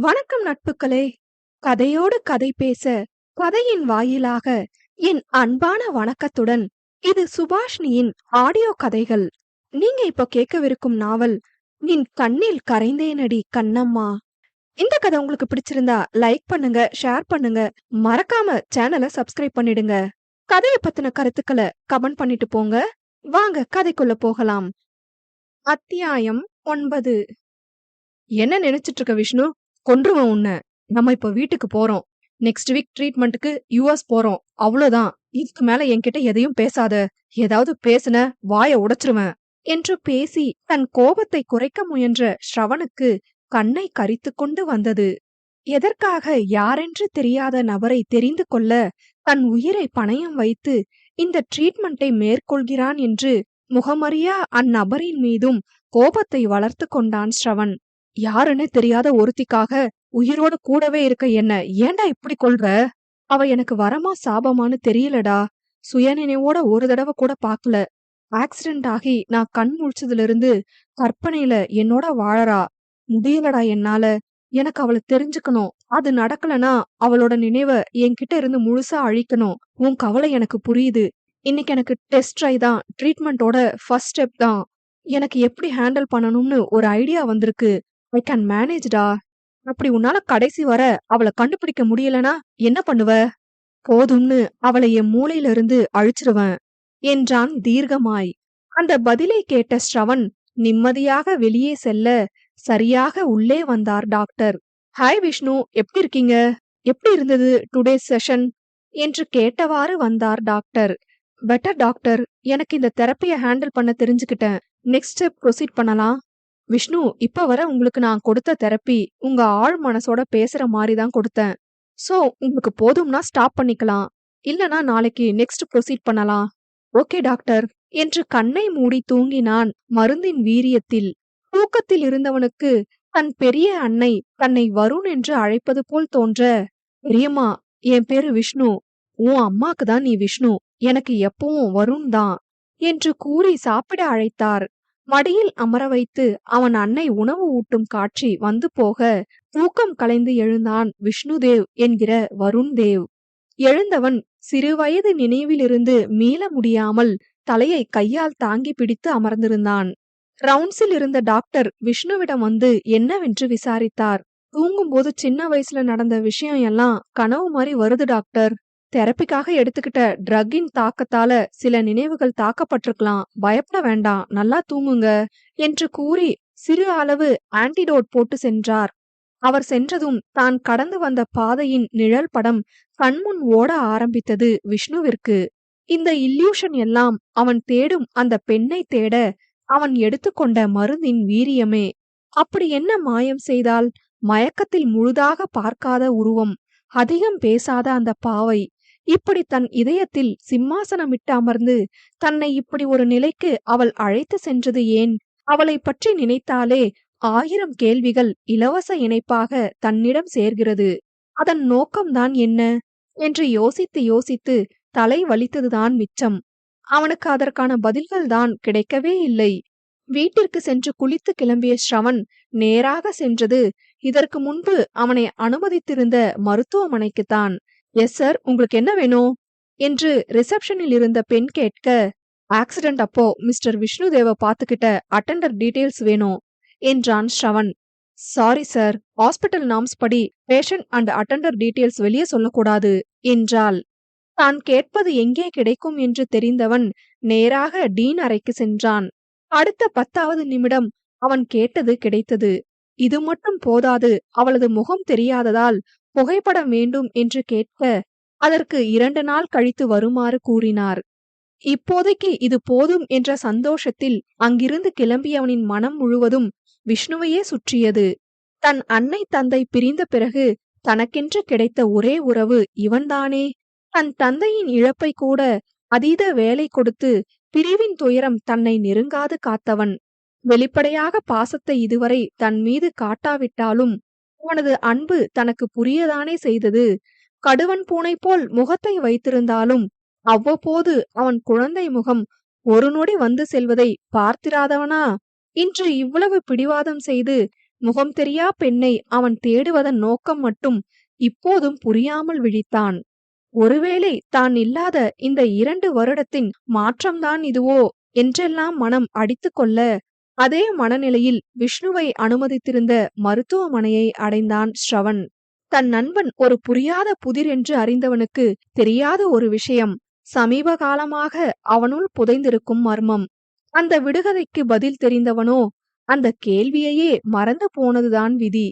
வணக்கம் நட்புகளே கதையோடு கதை பேச கதையின் வாயிலாக என் அன்பான வணக்கத்துடன் இது சுபாஷ்னியின் ஆடியோ கதைகள். நீங்க இப்ப கேட்கவிருக்கும் நாவல் நின் கண்ணில் கரைந்தேனடி கண்ணம்மா இந்த கதை உங்களுக்கு பிடிச்சிருந்தா லைக் பண்ணுங்க ஷேர் பண்ணுங்க. மறக்காம சேனலை சப்ஸ்கிரைப் பண்ணிடுங்க. கதையை பத்தின கருத்துக்களை கமெண்ட் பண்ணிட்டு போங்க. வாங்க கதைக்குள்ள போகலாம். அத்தியாயம் ஒன்பது. என்ன நினைச்சிட்டு இருக்க விஷ்ணு? கொன்றுவன் உன்னை. நம்ம இப்ப வீட்டுக்கு போறோம். நெக்ஸ்ட் வீக் ட்ரீட்மெண்ட்டுக்கு யூஎஸ் போறோம். அவ்வளவுதான். இதுக்கு மேல என்கிட்ட எதையும் பேசாத. ஏதாவது பேசுன வாய உடைச்சிருவேன். என்று பேசி தன் கோபத்தை குறைக்க முயன்ற ஸ்ரவனுக்கு கண்ணை கரித்து கொண்டு வந்தது. எதற்காக யாரென்று தெரியாத நபரை தெரிந்து கொள்ள தன் உயிரை பணயம் வைத்து இந்த ட்ரீட்மெண்ட்டை மேற்கொள்கிறான் என்று முகமறியா அந்நபரின் மீதும் கோபத்தை வளர்த்து கொண்டான் ஸ்ரவன். யாருன்னு தெரியாத ஒருத்திக்காக உயிரோட கூடவே இருக்க என்ன? ஏன்டா இப்படி கொள்ற? அவ எனக்கு வரமா சாபமான்னு தெரியலடா. சுயநினைவோட ஒரு தடவை கூட பாக்கல. ஆக்சிடென்ட் ஆகி நான் கண் முழிச்சதுல இருந்து கற்பனையில என்னோட வாழறா. முடியலடா என்னால. எனக்கு அவளை தெரிஞ்சுக்கணும். அது நடக்கலனா அவளோட நினைவ என்கிட்ட இருந்து முழுசா அழிக்கணும். உன் கவலை எனக்கு புரியுது. இன்னைக்கு எனக்கு டெஸ்ட் ட்ரை தான். ட்ரீட்மெண்ட்டோட ஃபர்ஸ்ட் ஸ்டெப் தான். எனக்கு எப்படி ஹேண்டில் பண்ணணும்னு ஒரு ஐடியா வந்திருக்கு. ஐ கேன் மேனேஜ்டா அப்படி உன்னால கடைசி வர அவளை கண்டுபிடிக்க முடியலனா என்ன பண்ணுவ? போதும்னு அவளை என் மூளையிலிருந்து அழிச்சிருவேன் என்றான் தீர்க்கமாய். அந்த பதிலை கேட்ட ஸ்ரவன் நிம்மதியாக வெளியே செல்ல சரியாக உள்ளே வந்தார் டாக்டர். ஹாய் விஷ்ணு எப்படி இருக்கீங்க? எப்படி இருந்தது டுடே செஷன்? என்று கேட்டவாறு வந்தார் டாக்டர். Better doctor. எனக்கு இந்த தெரப்பிய ஹேண்டில் பண்ண தெரிஞ்சுக்கிட்டேன். நெக்ஸ்ட் ஸ்டெப் ப்ரொசீட் பண்ணலாம். விஷ்ணு இப்ப வர உங்களுக்கு நான் கொடுத்த தெரப்பி உங்க ஆழ் மனசோட பேசுற மாதிரி தான் கொடுத்தேன். சோ உங்களுக்கு போதும்னா ஸ்டாப் பண்ணிக்கலாம். இல்லனா நாளைக்கு நெக்ஸ்ட் ப்ரொசீட் பண்ணலாம். ஓகே டாக்டர் என்று கண்ணை மூடி தூங்கினான் மருந்தின் வீரியத்தில். தூக்கத்தில் இருந்தவனுக்கு தன் பெரிய அன்னை தன்னை வருண் என்று அழைப்பது போல் தோன்ற பெரியம்மா என் பேரு விஷ்ணு. உன் அம்மாக்கு தான் நீ விஷ்ணு. எனக்கு எப்பவும் வருண் தான் என்று கூறி சாப்பிட அழைத்தார். மடியில் அமர வைத்து அவன் அன்னை உணவு ஊட்டும் காட்சி வந்து போக தூக்கம் கலைந்து எழுந்தான் விஷ்ணுதேவ் என்கிற வருண் தேவ் எழுந்தவன் சிறுவயது நினைவிலிருந்து மீள முடியாமல் தலையை கையால் தாங்கி பிடித்து அமர்ந்திருந்தான். ரவுண்ட்ஸில் இருந்த டாக்டர் விஷ்ணுவிடம் வந்து என்னவென்று விசாரித்தார். தூங்கும்போது சின்ன வயசுல நடந்த விஷயம் எல்லாம் கனவு மாதிரி வருது டாக்டர். தெரப்பிக்காக எடுத்துக்கிட்ட ட்ரக்கின் தாக்கத்தால சில நினைவுகள் தாக்கப்பட்டிருக்கலாம். பயப்பட வேண்டாம். நல்லா தூங்குங்க என்று கூறி சிறு அளவு ஆன்டிடோட் போட்டு சென்றார். அவர் சென்றதும் தான் கடந்து வந்த பாதையின் நிழல் படம் கண்முன் ஓட ஆரம்பித்தது விஷ்ணுவிற்கு. இந்த இல்யூஷன் எல்லாம் அவன் தேடும் அந்த பெண்ணை தேட அவன் எடுத்துக்கொண்ட மருந்தின் வீரியமே. அப்படி என்ன மாயம் செய்தால்? மயக்கத்தில் முழுதாக பார்க்காத உருவம். அதிகம் பேசாத அந்த பாவை இப்படி தன் இதயத்தில் சிம்மாசனமிட்டு அமர்ந்து தன்னை இப்படி ஒரு நிலைக்கு அவள் அழைத்து சென்றது ஏன்? அவளை பற்றி நினைத்தாலே ஆயிரம் கேள்விகள் இலவச இணைப்பாக தன்னிடம் சேர்கிறது. அதன் நோக்கம்தான் என்ன? என்று யோசித்து யோசித்து தலை வலித்ததுதான் மிச்சம். அவனுக்கு அதற்கான பதில்கள் தான் கிடைக்கவே இல்லை. வீட்டிற்கு சென்று குளித்து கிளம்பிய ஸ்ரவன் நேராக சென்றது. இதற்கு முன்பு அவனை அனுமதித்திருந்த மருத்துவமனைக்குத்தான். எஸ் சார் உங்களுக்கு என்ன வேணும்? என்று ரிசப்ஷனில் இருந்த பெண் கேட்க ஆக்சிடென்ட் அப்போ மிஸ்டர் விஷ்ணுதேவ பாத்துக்கிட்ட அட்டெண்டர் டீடைல்ஸ் வேணும் என்றான் Shravan sorry sir hospital norms படி பேஷண்ட் அண்ட் அட்டெண்டர் டீடைல்ஸ் வெளியே சொல்லக்கூடாது என்றாள். தான் கேட்பது எங்கே கிடைக்கும் என்று தெரிந்தவன் நேராக டீன் அறைக்கு சென்றான். அடுத்த பத்தாவது நிமிடம் அவன் கேட்டது கிடைத்தது. இது மட்டும் போதாது அவளது முகம் தெரியாததால் புகைப்படம் வேண்டும் என்று கேட்க அதற்கு இரண்டு நாள் கழித்து வருமாறு கூறினார். இப்போதைக்கு இது போதும் என்ற சந்தோஷத்தில் அங்கிருந்து கிளம்பியவனின் மனம் முழுவதும் விஷ்ணுவையே சுற்றியது. தன் அன்னை தந்தை பிரிந்த பிறகு தனக்கென்று கிடைத்த ஒரே உறவு இவன்தானே. தன் தந்தையின் இழப்பை கூட அதீத வேலை கொடுத்து பிரிவின் துயரம் தன்னை நெருங்காது காத்தவன். வெளிப்படையாக பாசத்தை இதுவரை தன் மீது காட்டாவிட்டாலும் அவனது அன்பு தனக்கு புரியதானே செய்தது? கடுவன் பூனை போல் முகத்தை வைத்திருந்தாலும் அவ்வப்போது அவன் குழந்தை முகம் ஒரு நொடி வந்து செல்வதை பார்த்திராதவனா? இன்று இவ்வளவு பிடிவாதம் செய்து முகம் தெரியா பெண்ணை அவன் தேடுவதன் நோக்கம் மட்டும் இப்போதும் புரியாமல் விழித்தான். ஒருவேளை தான் இல்லாத இந்த இரண்டு வருடத்தின் மாற்றம்தான் இதுவோ? என்றெல்லாம் மனம் அடித்துக்கொள்ள அதே மனநிலையில் விஷ்ணுவை அனுமதித்திருந்த மருத்துவமனையை அடைந்தான் ஸ்ரவன். தன் நண்பன் ஒரு புரியாத புதிர் என்று அறிந்தவனுக்கு தெரியாத ஒரு விஷயம் சமீப காலமாக அவனுள் புதைந்திருக்கும் மர்மம். அந்த விடுகதைக்கு பதில் தெரிந்தவனோ அந்த கேள்வியையே மறந்து போனதுதான் விதி.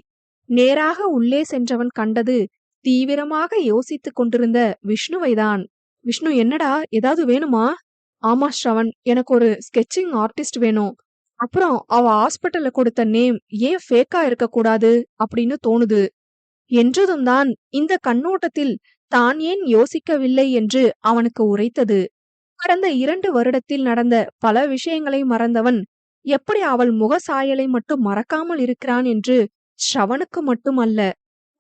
நேராக உள்ளே சென்றவன் கண்டது தீவிரமாக யோசித்துக் கொண்டிருந்த விஷ்ணுவைதான். விஷ்ணு என்னடா ஏதாவது வேணுமா? ஆமா ஸ்ரவன் எனக்கு ஒரு ஸ்கெட்சிங் ஆர்டிஸ்ட் வேணும். அப்புறம் அவ ஹாஸ்பிட்டல்ல கொடுத்த நேம் ஏன் ஃபேக்கா இருக்கக்கூடாது அப்படின்னு தோணுது. என்றதும் தான் இந்த கண்ணோட்டத்தில் தான் ஏன் யோசிக்கவில்லை என்று அவனுக்கு உரைத்தது. கடந்த இரண்டு வருடத்தில் நடந்த பல விஷயங்களை மறந்தவன் எப்படி அவள் முக சாயலை மட்டும் மறக்காமல் இருக்கிறான் என்று ஸ்ரவனுக்கு மட்டுமல்ல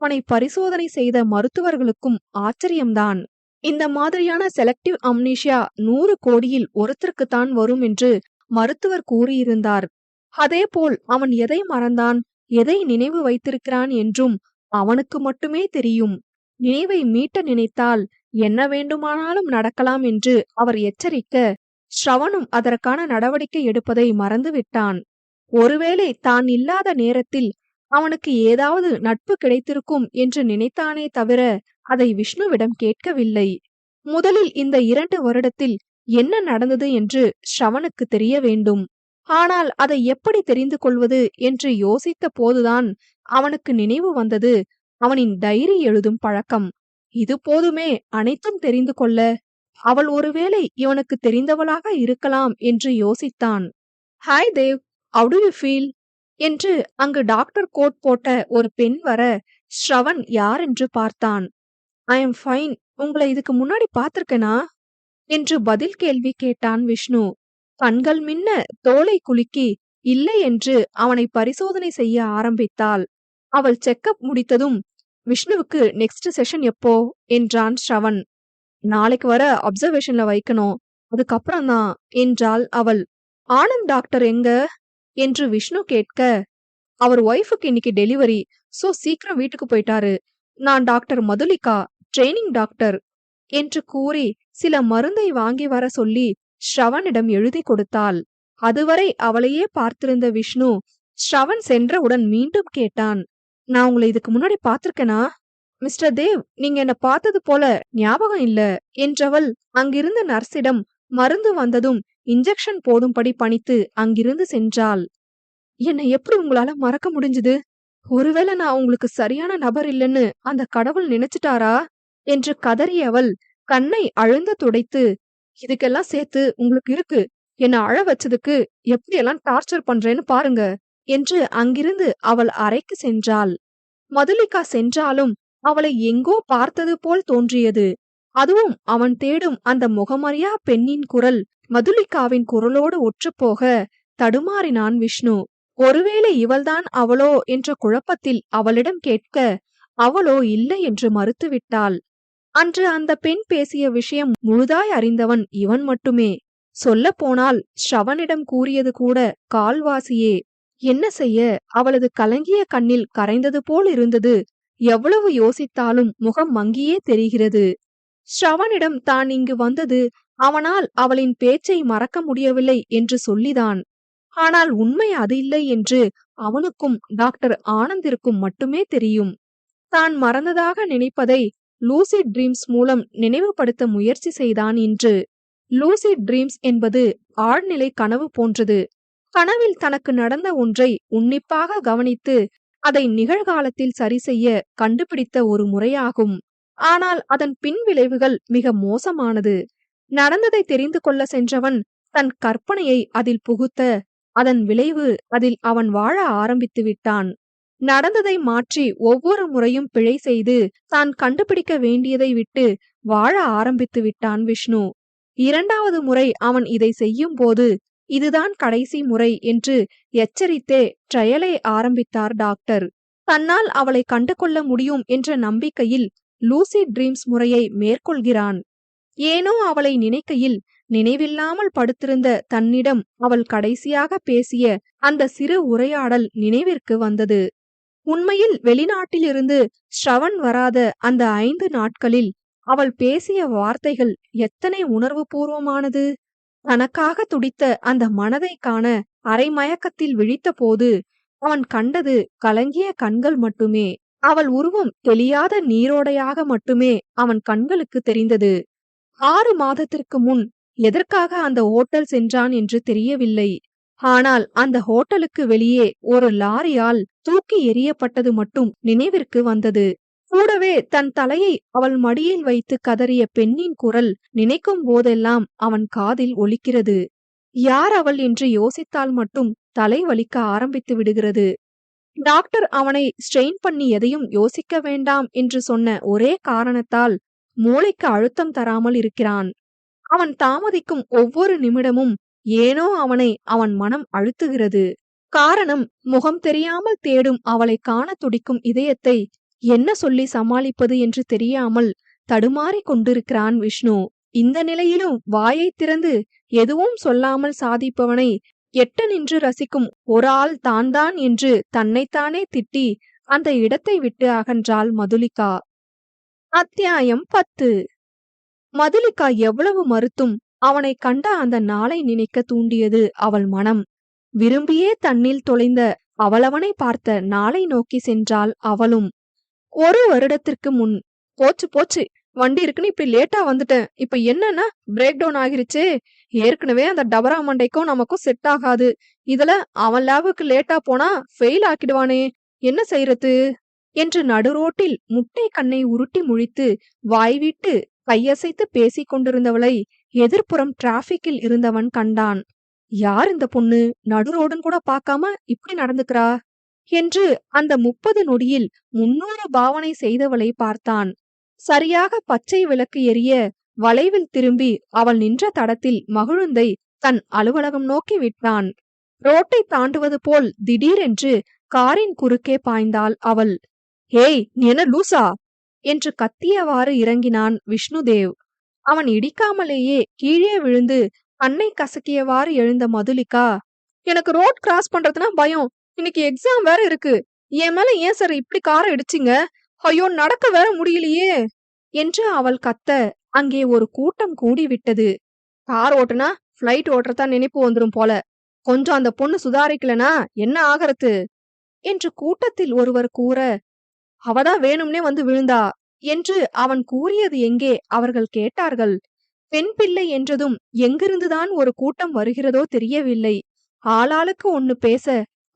அவனை பரிசோதனை செய்த மருத்துவர்களுக்கும் ஆச்சரியம்தான். இந்த மாதிரியான செலக்டிவ் அம்னீஷியா நூறு கோடியில் ஒருத்தருக்குத்தான் வரும் என்று மருத்துவர் கூறியிருந்தார். அதேபோல் அவன் எதை மறந்தான் எதை நினைவு வைத்திருக்கிறான் என்றும் அவனுக்கு மட்டுமே தெரியும். நினைவை மீட்ட நினைத்தால் என்ன வேண்டுமானாலும் நடக்கலாம் என்று அவர் எச்சரிக்க ஸ்ரவனும் அதற்கான நடவடிக்கை எடுப்பதை மறந்துவிட்டான். ஒருவேளை தான் இல்லாத நேரத்தில் அவனுக்கு ஏதாவது நட்பு கிடைத்திருக்கும் என்று நினைத்தானே தவிர அதை விஷ்ணுவிடம் கேட்கவில்லை. முதலில் இந்த இரண்டு வருடத்தில் என்ன நடந்தது என்று ஸ்ரவனுக்கு தெரிய வேண்டும். ஆனால் அதை எப்படி தெரிந்து கொள்வது என்று யோசித்த போதுதான் அவனுக்கு நினைவு வந்தது. அவனின் டைரி எழுதும் பழக்கம். இது போதுமே அனைத்தும் தெரிந்து கொள்ள. அவள் ஒருவேளை இவனுக்கு தெரிந்தவளாக இருக்கலாம் என்று யோசித்தான். Hi Dev how do you feel என்று அங்கு டாக்டர் கோட் போட்ட ஒரு பெண் வர ஸ்ரவன் யார் என்று பார்த்தான். ஐ எம் ஃபைன் உங்களை இதுக்கு முன்னாடி பார்த்திருக்கேனா? என்று பதில் கேள்வி கேட்டான் விஷ்ணு. கண்கள் மின்ன தோலை குலுக்கி இல்லை என்று அவனை பரிசோதனை செய்ய ஆரம்பித்தாள். அவள் செக்கப் முடித்ததும் விஷ்ணுவுக்கு நெக்ஸ்ட் செஷன் எப்போ? என்றான் ஸ்ரவன் நாளைக்கு வர அப்சர்வேஷன்ல வைக்கணும் அதுக்கப்புறம் தான் என்றாள் அவள். ஆனந்த் டாக்டர் எங்க? என்று விஷ்ணு கேட்க அவர் ஒய்ஃபுக்கு இன்னைக்கு டெலிவரி சோ சீக்கிரம் வீட்டுக்கு போயிட்டாரு. நான் டாக்டர் மதுலிகா ட்ரைனிங் டாக்டர். என்று கூறி சில மருந்தை வாங்கி வர சொல்லி ஸ்ரவனிடம் எழுதி கொடுத்தாள். அதுவரை அவளையே பார்த்திருந்த விஷ்ணு ஸ்ரவன் சென்றவுடன் மீண்டும் கேட்டான். நான் உங்களை இதுக்கு முன்னாடி பார்த்திருக்கேனா? மிஸ்டர் தேவ் நீங்க என்ன பார்த்தது போல ஞாபகம் இல்ல என்றவள் அங்கிருந்த நர்ஸிடம் மருந்து வந்ததும் இன்ஜெக்ஷன் போடும்படி பணித்து அங்கிருந்து சென்றாள். என்னை எப்படி உங்களால மறக்க முடிஞ்சது? ஒருவேளை நான் உங்களுக்கு சரியான நபர் இல்லைன்னு அந்த கடவுள் நினைச்சிட்டாரா? என்று கதறியவள் கண்ணை அழுந்த துடைத்து இதுக்கெல்லாம் சேர்த்து உங்களுக்கு இருக்கு. என்ன அழ வச்சதுக்கு எப்படியெல்லாம் டார்ச்சர் பண்றேன்னு பாருங்க என்று அங்கிருந்து அவள் அறைக்கு சென்றாள். மதுலிகா சென்றாலும் அவளை எங்கோ பார்த்தது போல் தோன்றியது. அதுவும் அவன் தேடும் அந்த முகமறியா பெண்ணின் குரல் மதுலிகாவின் குரலோடு ஒற்றுப்போக தடுமாறினான் விஷ்ணு. ஒருவேளை இவள்தான் அவளோ? என்ற குழப்பத்தில் அவளிடம் கேட்க அவளோ இல்லை என்று மறுத்துவிட்டாள். அன்று அந்த பெண் பேசிய விஷயம் முழுதாய் அறிந்தவன் இவன் மட்டுமே. சொல்லப்போனால் ஸ்ரவனிடம் கூறியது கூட கால்வாசியே என்ன செய்ய? அவளது கலங்கிய கண்ணில் கரைந்தது போல் இருந்தது. எவ்வளவு யோசித்தாலும் முகம் மங்கியே தெரிகிறது. ஸ்ரவனிடம் தான் இங்கு வந்தது. அவனால் அவளின் பேச்சை மறக்க முடியவில்லை என்று சொல்லிதான். ஆனால் உண்மை அது இல்லை என்று அவனுக்கும் டாக்டர் ஆனந்திற்கும் மட்டுமே தெரியும். தான் மறந்ததாக நினைப்பதை லூசிட் ட்ரீம்ஸ் மூலம் நினைவுபடுத்த முயற்சி செய்தான் இன்று. லூசிட் ட்ரீம்ஸ் என்பது ஆழ்நிலை கனவு போன்றது. கனவில் தனக்கு நடந்த ஒன்றை உன்னிப்பாக கவனித்து அதை நிகழ்காலத்தில் சரி செய்ய கண்டுபிடித்த ஒரு முறையாகும். ஆனால் அதன் பின் விளைவுகள் மிக மோசமானது. நடந்ததை தெரிந்து கொள்ள சென்றவன் தன் கற்பனையை அதில் புகுத்த அதன் விளைவு அதில் அவன் வாழ ஆரம்பித்து விட்டான். நடந்ததை மாற்றி ஒவ்வொரு முறையும் பிழை செய்து தான் கண்டுபிடிக்க வேண்டியதை விட்டு வாழ ஆரம்பித்து விட்டான் விஷ்ணு. இரண்டாவது முறை அவன் இதை செய்யும் போது இதுதான் கடைசி முறை என்று எச்சரித்தே ட்ரையலை ஆரம்பித்தார் டாக்டர். தன்னால் அவளை கண்டு கொள்ள முடியும் என்ற நம்பிக்கையில் லூசி ட்ரீம்ஸ் முறையை மேற்கொள்கிறான். ஏனோ அவளை நினைக்கையில் நினைவில்லாமல் படுத்திருந்த தன்னிடம் அவள் கடைசியாக பேசிய அந்த சிறு உரையாடல் நினைவிற்கு வந்தது. உண்மையில் வெளிநாட்டிலிருந்து ஸ்ரவன் வராத அந்த ஐந்து நாட்களில் அவள் பேசிய வார்த்தைகள் எத்தனை உணர்வு பூர்வமானது தனக்காக துடித்த அந்த மனதை காண அரைமயக்கத்தில் விழித்தபோது அவன் கண்டது கலங்கிய கண்கள் மட்டுமே. அவள் உருவம் தெளியாத நீரோடையாக மட்டுமே அவன் கண்களுக்கு தெரிந்தது. ஆறு மாதத்திற்கு முன் எதற்காக அந்த ஓட்டல் சென்றான் என்று தெரியவில்லை. ஆனால் அந்த ஹோட்டலுக்கு வெளியே ஒரு லாரியால் தூக்கி எறியப்பட்டது மட்டும் நினைவிற்கு வந்தது. கூடவே தன் தலையை அவள் மடியில் வைத்து கதறிய பெண்ணின் குரல் நினைக்கும் போதெல்லாம் அவன் காதில் ஒலிக்கிறது. யார் அவள் என்று யோசித்தால் மட்டும் தலை வலிக்க ஆரம்பித்து விடுகிறது. டாக்டர் அவனை ஸ்ட்ரெயின் பண்ணி எதையும் யோசிக்க வேண்டாம் என்று சொன்ன ஒரே காரணத்தால் மூளைக்கு அழுத்தம் தராமல் இருக்கிறான். அவன் தாமதிக்கும் ஒவ்வொரு நிமிடமும் ஏனோ அவனை அவன் மனம் அழுத்துகிறது. காரணம் முகம் தெரியாமல் தேடும் அவளை காண துடிக்கும் இதயத்தை என்ன சொல்லி சமாளிப்பது என்று தெரியாமல் தடுமாறிக் கொண்டிருக்கிறான் விஷ்ணு. இந்த நிலையிலும் வாயை திறந்து எதுவும் சொல்லாமல் சாதிப்பவனை எட்ட நின்று ரசிக்கும் ஒரு ஆள் தான்தான் என்று தன்னைத்தானே திட்டி அந்த இடத்தை விட்டு அகன்றாள் மதுலிகா. அத்தியாயம் பத்து. மதுலிகா எவ்வளவு மறுத்தும் அவனை கண்ட அந்த நாளை நினைக்க தூண்டியது அவள் மனம். விரும்பியே தன்னில் தொலைந்த அவளவனை பார்த்த நாளை நோக்கி சென்றாள் அவளும். ஒரு வருடத்திற்கு முன் போச்சு போச்சு வண்டி இருக்குன்னு இப்படி லேட்டா வந்துட்டேன். இப்ப என்னன்னா பிரேக் டவுன் ஆகிருச்சு. ஏற்கனவே அந்த டபரா மண்டைக்கும் நமக்கும் செட் ஆகாது. இதுல அவன் லேபுக்கு லேட்டா போனா ஃபெயில் ஆக்கிடுவானே. என்ன செய்யறது என்று நடுரோட்டில் முட்டை கண்ணை உருட்டி முழித்து வாய்விட்டு கையசைத்து பேசிக் கொண்டிருந்தவளை எதிர்ப்புறம் டிராபிக்கில் இருந்தவன் கண்டான். யார் இந்த பொண்ணு? நடுரோடன் கூட பார்க்காம இப்படி நடந்துக்கிறா? என்று அந்த முப்பது நொடியில் முன்னூறு பாவனை செய்தவளை பார்த்தான். சரியாக பச்சை விளக்கு எரிய வளைவில் திரும்பி அவள் நின்ற தடத்தில் மகிழுந்தை தன் அலுவலகம் நோக்கி விட்டான். ரோட்டை தாண்டுவது போல் திடீரென்று காரின் குறுக்கே பாய்ந்தாள் அவள். ஏய் நீ என்ன லூசா? என்று கத்தியவாறு இறங்கினான் விஷ்ணுதேவ். அவன் இடிக்காமலேயே கீழே விழுந்து கண்ணை கசக்கியவாறு எழுந்த மதுலிகா எனக்கு ரோட் கிராஸ் பண்றதுனா பயம். இன்னைக்கு எக்ஸாம் வேற இருக்கு. என் மேல ஏன் சார் இப்படி காரை இடிச்சிங்க? ஐயோ நடக்க வேற முடியலையே. என்று அவள் கத்த அங்கே ஒரு கூட்டம் கூடி விட்டது கார் ஓட்டுனா ஃப்ளைட் ஓட்டுறதா நினைப்பு வந்துரும் போல. கொஞ்சம் அந்த பொண்ணு சுதாரிக்கலனா என்ன ஆகறது? என்று கூட்டத்தில் ஒருவர் கூற அவதான் வேணும்னே வந்து விழுந்தா. என்று அவன் கூறியது எங்கே? அவர்கள் கேட்டார்கள் பெண் பிள்ளை என்றதும் எங்கிருந்துதான் ஒரு கூட்டம் வருகிறதோ தெரியவில்லை. ஆளாளுக்கு ஒன்னு பேச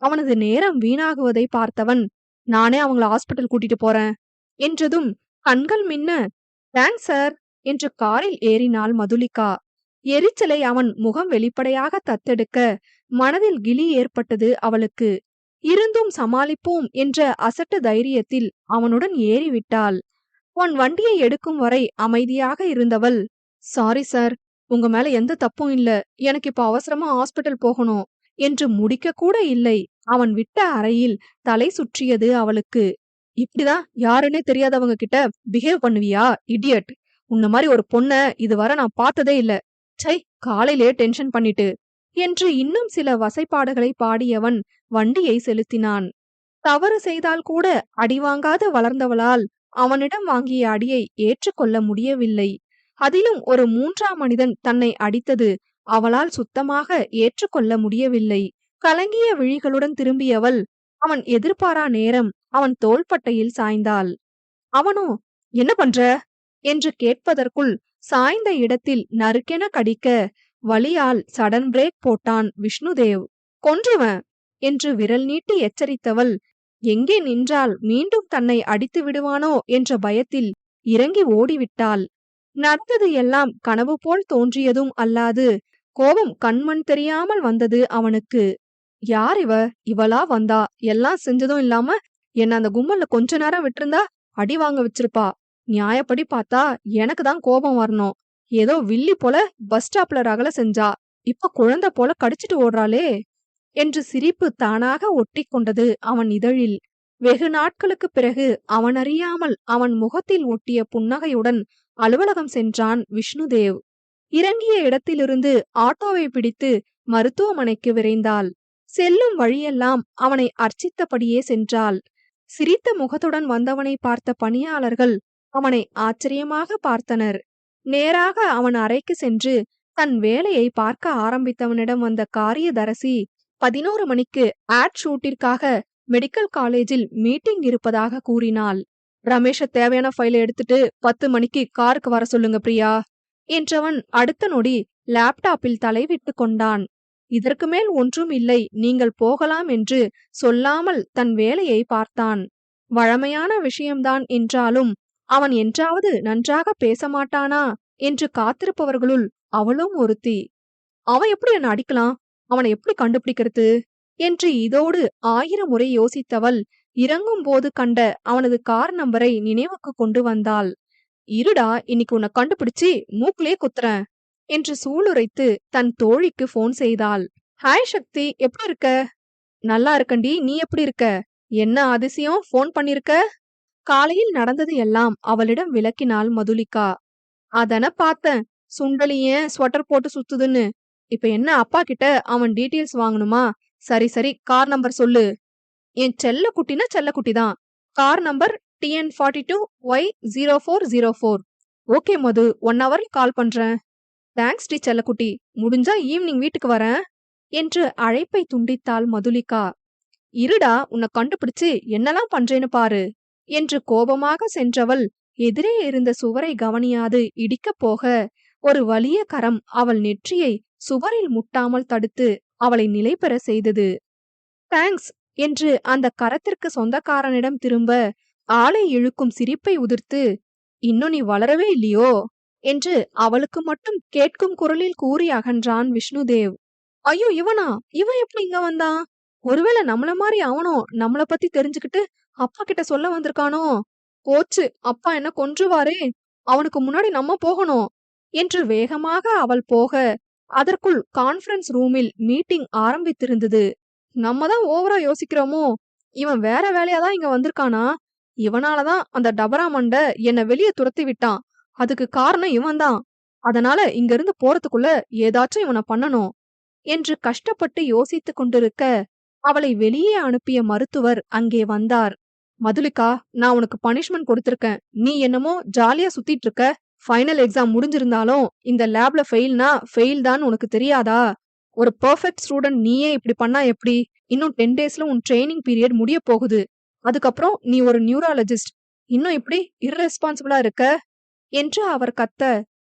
அவனது நேரம் வீணாகுவதை பார்த்தவன் நானே அவங்கள ஹாஸ்பிட்டல் கூட்டிட்டு போறேன் என்றதும் கண்கள் மின்ன. தேங்க்ஸ் சார் என்று காரில் ஏறினாள் மதுலிகா. எரிச்சலை அவன் முகம் வெளிப்படையாக தத்தெடுக்க மனதில் கிளி ஏற்பட்டது அவளுக்கு. இருந்தும் சமாளிப்போம் என்ற அசட்டு தைரியத்தில் அவனுடன் ஏறிவிட்டாள். உன் வண்டியை எடுக்கும் வரை அமைதியாக இருந்தவள். சாரி சார் உங்க மேல எந்த தப்பும் இல்ல. எனக்கு இப்ப அவசரமா ஹாஸ்பிட்டல் போகணும். என்று முடிக்க கூட இல்லை. அவன் விட்ட அறையில் தலை சுற்றியது அவளுக்கு. இப்படிதான் யாருன்னே தெரியாதவங்க கிட்ட பிஹேவ் பண்ணுவியா இடியட் உன்ன மாதிரி ஒரு பொண்ண இதுவரை நான் பார்த்ததே இல்ல. சை காலையிலே டென்ஷன் பண்ணிட்டு. என்று இன்னும் சில வசைப்பாடுகளை பாடியவன் வண்டியை செலுத்தினான். தவறு செய்தால் கூட அடிவாங்காது வளர்ந்தவளால் அவனிடம் வாங்கிய அடியை ஏற்றுக்கொள்ள முடியவில்லை. அதிலும் ஒரு மூன்றாம் மனிதன் தன்னை அடித்தது அவளால் சுத்தமாக ஏற்றுக்கொள்ள முடியவில்லை. கலங்கிய விழிகளுடன் திரும்பியவள் அவன் எதிர்பாரா நேரம் அவன் தோள்பட்டையில் சாய்ந்தாள். அவனோ என்ன பண்ற என்று கேட்பதற்குள் சாய்ந்த இடத்தில் நறுக்கென கடிக்க வழியால் சடன் பிரேக் போட்டான் விஷ்ணுதேவ். கொன்றுவன் என்று விரல் நீட்டி எச்சரித்தவள் எங்கே நின்றால் மீண்டும் தன்னை அடித்து விடுவானோ என்ற பயத்தில் இறங்கி ஓடிவிட்டாள். நடந்தது எல்லாம் கனவு போல் தோன்றியதும் அல்லாது கோபம் கண்மண் தெரியாமல் வந்தது அவனுக்கு. யார் இவ? இவளா வந்தா? எல்லாம் செஞ்சதும் இல்லாம என்ன அந்த கும்மல்ல கொஞ்ச நேரம் விட்டிருந்தா அடி வாங்க வச்சிருப்பா. நியாயப்படி பார்த்தா எனக்கு தான் கோபம் வரணும். ஏதோ வில்லி போல பஸ் ஸ்டாப்ல ரகல செஞ்சா. இப்ப குழந்தை போல கடிச்சிட்டு ஓடுறாளே. என்று சிரிப்பு தானாக ஒட்டி கொண்டது அவன் இதழில். வெகு நாட்களுக்கு பிறகு அவன் அறியாமல் அவன் முகத்தில் ஒட்டிய புன்னகையுடன் அலுவலகம் சென்றான் விஷ்ணுதேவ். இறங்கிய இடத்திலிருந்து ஆட்டோவை பிடித்து மருத்துவமனைக்கு விரைந்தாள். செல்லும் வழியெல்லாம் அவனை அர்ச்சித்தபடியே சென்றாள். சிரித்த முகத்துடன் வந்தவனை பார்த்த பணியாளர்கள் அவனை ஆச்சரியமாக பார்த்தனர். நேராக அவன் அறைக்கு சென்று தன் வேலையை பார்க்க ஆரம்பித்தவனிடம் வந்த காரியதரசி பதினோரு மணிக்கு ஆட் ஷூட்டிற்காக மெடிக்கல் காலேஜில் மீட்டிங் இருப்பதாக கூறினாள். ரமேஷ தேவையான ஃபைலை எடுத்துட்டு பத்து மணிக்கு காருக்கு வர சொல்லுங்க பிரியா என்றவன் அடுத்த நொடி லேப்டாப்பில் தலைவிட்டு கொண்டான். இதற்கு மேல் ஒன்றும் இல்லை நீங்கள் போகலாம் என்று சொல்லாமல் தன் வேலையை பார்த்தான். வழமையான விஷயம்தான் என்றாலும் அவன் என்றாவது நன்றாக பேச மாட்டானா? என்று காத்திருப்பவர்களுள் அவளும் ஒருத்தி. அவன் எப்படி என்ன அடிக்கலாம்? அவனை எப்படி கண்டுபிடிக்கிறது? என்று இதோடு ஆயிரம் முறை யோசித்தவள் இறங்கும் போது கண்ட அவனது கார் நம்பரை நினைவுக்கு கொண்டு வந்தாள். இருடா இன்னைக்கு உன்னை கண்டுபிடிச்சு மூக்கிலே குத்துறேன் என்று சூளுரைத்து தன் தோழிக்கு போன் செய்தாள். ஹாய் சக்தி எப்படி இருக்க? நல்லா இருக்கண்டி நீ எப்படி இருக்க? என்ன அதிசயம்? போன் பண்ணிருக்க? காலையில் நடந்தது எல்லாம் அவளிடம் விளக்கினாள் மதுலிகா. அதன பார்த்தேன். சுண்டலியன் ஸ்வெட்டர் போட்டு சுத்துதுன்னு? இப்ப என்ன அப்பா கிட்ட அவன் டீட்டெயில்ஸ் வாங்கணுமா? சரி சரி கார் நம்பர் சொல்லு. என் செல்ல குட்டினா செல்ல குட்டி தான். Car number TN forty two Y zero four zero four okay Madhu one ஹவர்ல கால் பண்றேன். தேங்க்ஸ் டி செல்லக்குட்டி முடிஞ்சா ஈவினிங் வீட்டுக்கு வரேன். என்று அழைப்பை துண்டித்தாள் மதுலிகா. இருடா உன்னை கண்டுபிடிச்சு என்னெல்லாம் பண்றேன்னு பாரு என்று கோபமாக சென்றவள் எதிரே இருந்த சுவரை கவனியாது இடிக்கப் போக ஒரு வலிய கரம் அவள் நெற்றியை சுவரில் முட்டாமல் தடுத்து அவளை நிலைபெற செய்தது. தேங்க்ஸ் என்று அந்த கரத்திற்கு சொந்தக்காரனிடம் திரும்ப ஆளை இழுக்கும் சிரிப்பை உதிர்த்து இன்னும் நீ வளரவே இல்லையோ? என்று அவளுக்கு மட்டும் கேட்கும் குரலில் கூறி அகன்றான் விஷ்ணுதேவ். ஐயோ இவனா? இவன் எப்படி இங்க வந்தான் ஒருவேளை நம்மள மாதிரி அவனும் நம்மள பத்தி தெரிஞ்சுக்கிட்டு அப்பா கிட்ட சொல்ல வந்திருக்கானோ? போச்சு அப்பா என்ன கொன்றுவாரே? அவனுக்கு முன்னாடி நம்ம போகணும் என்று வேகமாக அவள் போக அதற்குள் கான்ஃபரன்ஸ் ரூமில் மீட்டிங் ஆரம்பித்திருந்தது. நம்ம தான் ஓவரா யோசிக்கிறோமோ? இவன் வேற வேலையா தான் இங்க வந்திருக்கானா? இவனாலதான் அந்த டபரா மண்ட என்ன வெளியே துரத்தி விட்டான். அதுக்கு காரணம் இவன்தான். அதனால இங்க இருந்து போறதுக்குள்ள ஏதாச்சும் இவனை பண்ணணும் என்று கஷ்டப்பட்டு யோசித்துக் கொண்டிருக்க அவளை வெளியே அனுப்பிய மருத்துவர் அங்கே வந்தார். மதுலிகா நான் உனக்கு பனிஷ்மெண்ட் கொடுத்திருக்கேன். நீ என்னமோ ஜாலியா சுத்திட்டு இருக்க. ஃபைனல் எக்ஸாம் முடிஞ்சிருந்தாலும் இந்த லேப்ல ஃபெயில்னா ஃபெயில் தான் உனக்கு தெரியாதா? ஒரு பெர்ஃபெக்ட் ஸ்டூடெண்ட் நீயே இப்படி பண்ணா எப்படி? இன்னும் டென் டேஸ்ல உன் ட்ரைனிங் பீரியட் முடிய போகுது. அதுக்கப்புறம் நீ ஒரு நியூராலஜிஸ்ட் இன்னும் இப்படி இர்ரெஸ்பான்சிபிளா இருக்க? என்று அவர் கத்த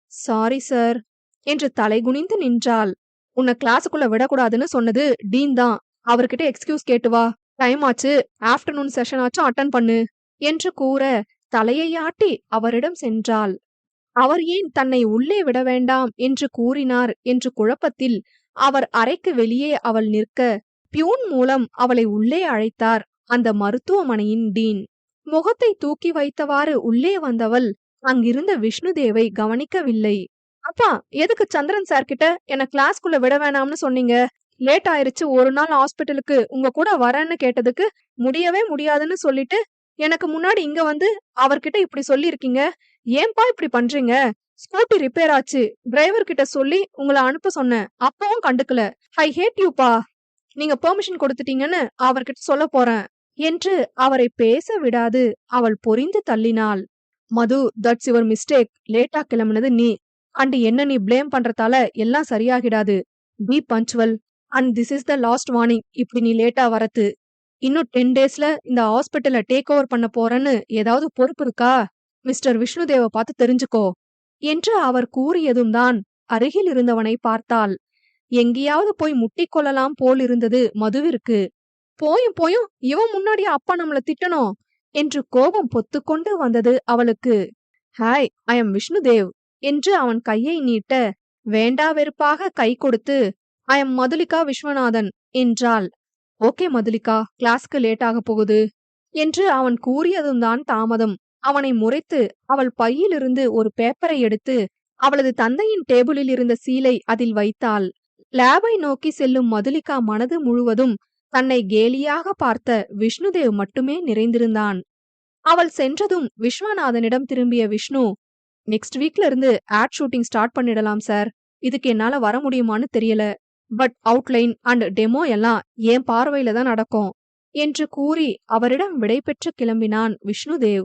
சாரி சார் என்று தலைகுனிந்து நின்றாள். உன்னை கிளாஸுக்குள்ள விடக்கூடாதுன்னு சொன்னது டீன் தான். அவர்கிட்ட எக்ஸ்கியூஸ் கேட்டு வா. டைம் ஆச்சு. ஆஃப்டர்நூன் செஷன் ஆச்சும் அட்டன் பண்ணு. என்று கூற தலையை ஆட்டி அவரிடம் சென்றாள். அவர் ஏன் தன்னை உள்ளே விட வேண்டாம் என்று கூறினார் என்று குழப்பத்தில் அவர் அறைக்கு வெளியே அவள் நிற்க பியூன் மூலம் அவளை உள்ளே அழைத்தார் அந்த மருத்துவமனையின் டீன். முகத்தை தூக்கி வைத்தவாறு உள்ளே வந்தவள் அங்கிருந்த விஷ்ணுதேவை கவனிக்கவில்லை. அப்பா எதுக்கு சந்திரன் சார் கிட்ட? என்ன கிளாஸ்க்குள்ள விட வேணாம்னு சொன்னீங்க. லேட் ஆயிருச்சு ஒரு நாள் ஹாஸ்பிட்டலுக்கு உங்க கூட வரேன்னு கேட்டதுக்கு முடியவே முடியாதுன்னு சொல்லிட்டு எனக்கு முன்னாடி இங்க வந்து அவர்கிட்ட இப்படி சொல்லியிருக்கீங்க. ஏன்பா இப்படி பண்றீங்க? ஸ்கூட்டி ரிப்பேர் ஆச்சு. டிரைவர் கிட்ட சொல்லி உங்களை அனுப்ப சொன்னேன். அப்பவும் கண்டுக்கல. ஐ ஹேட் யூப்பா நீங்க பெர்மிஷன் கொடுத்துட்டீங்கன்னு அவர்கிட்ட சொல்ல போறேன் என்று அவரை பேச விடாது. அவள் பொறிந்து தள்ளினாள். மது தட்ஸ் யுவர் மிஸ்டேக் லேட்டா கிளம்புனது நீ. அண்ட் என்ன நீ ப்ளேம் பண்றதால எல்லாம் சரியாகிடாது. Be punctual and this is the last warning இப்படி நீ லேட்டா வரது இன்னும் டென் டேஸ்ல இந்த ஹாஸ்பிட்டல டேக் ஓவர் பண்ண போறேன்னு ஏதாவது பொறுப்பு இருக்கா? மிஸ்டர் விஷ்ணுதேவ பார்த்து தெரிஞ்சுக்கோ. என்று அவர் கூறியதும் தான் அருகில் இருந்தவனை பார்த்தாள். எங்கேயாவது போய் முட்டிக்கொள்ளலாம் போல் இருந்தது மதுவிற்கு. போயும் போயும் இவன் முன்னாடியே அப்பா நம்மள திட்டணும் என்று கோபம் பொத்துக்கொண்டு வந்தது அவளுக்கு. ஹாய் ஐ எம் விஷ்ணுதேவ் என்று அவன் கையை நீட்ட வேண்டா வெறுப்பாக கை கொடுத்து ஐ எம் மதுலிகா விஸ்வநாதன் என்றாள். ஓகே மதுலிகா கிளாஸ்க்கு லேட் ஆக போகுது என்று அவன் கூறியதும் தான் தாமதம். அவனை முறைத்து அவள் பையிலிருந்து ஒரு பேப்பரை எடுத்து அவளது தந்தையின் டேபிளில் இருந்த சீலை அதில் வைத்தாள். லேபை நோக்கி செல்லும் மதுலிகா மனது முழுவதும் தன்னை கேலியாக பார்த்த விஷ்ணுதேவ் மட்டுமே நிறைந்திருந்தான். அவள் சென்றதும் விஸ்வநாதனிடம் திரும்பிய விஷ்ணு நெக்ஸ்ட் வீக்ல இருந்து ஆட் ஷூட்டிங் ஸ்டார்ட் பண்ணிடலாம் சார் இதுக்கு என்னால வர முடியுமான்னு தெரியல. பட் அவுட்லைன் அண்ட் டெமோ எல்லாம் என் பார்வையில தான் நடக்கும் என்று கூறி அவரிடம் விடைபெற்று கிளம்பினான் விஷ்ணுதேவ்.